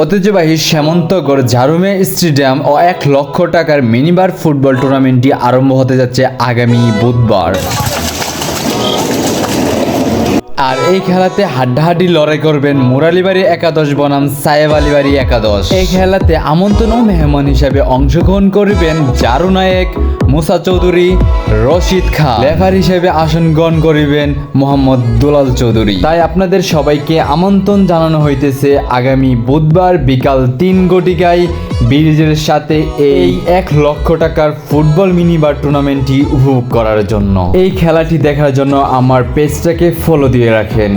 ঐতিহ্যবাহী শ্যামন্তগড় ঝারুমে স্টেডিয়াম ও এক লক্ষ টাকার মিনিবার ফুটবল টুর্নামেন্টটি আরম্ভ হতে যাচ্ছে আগামী বুধবার। আর এই খেলাতে হাড্ডাহাড্ডি লড়াই করবেন মুরালিবাড়ি একাদশ, বনাম সাহেব আলিবাড়ি একাদশ। এই খেলাতে আমন্ত্রণ মেহমান হিসাবে অংশগ্রহণ করবেন জারু নায়েক মুসা চৌধুরী, রশিদ খান লেফার হিসেবে আসন গ্রহণ করিবেন মোহাম্মদ দুলাল চৌধুরী। তাই আপনাদের সবাইকে আমন্ত্রণ জানানো হইতেছে আগামী বুধবার বিকাল তিন ঘটিকায় ব্রিজের সাথে এই এক লক্ষ টাকার ফুটবল মিনিবার টুর্নামেন্টটি উপভোগ করার জন্য। এই খেলাটি দেখার জন্য আমার পেজটাকে ফলো দিয়ে রাখেন।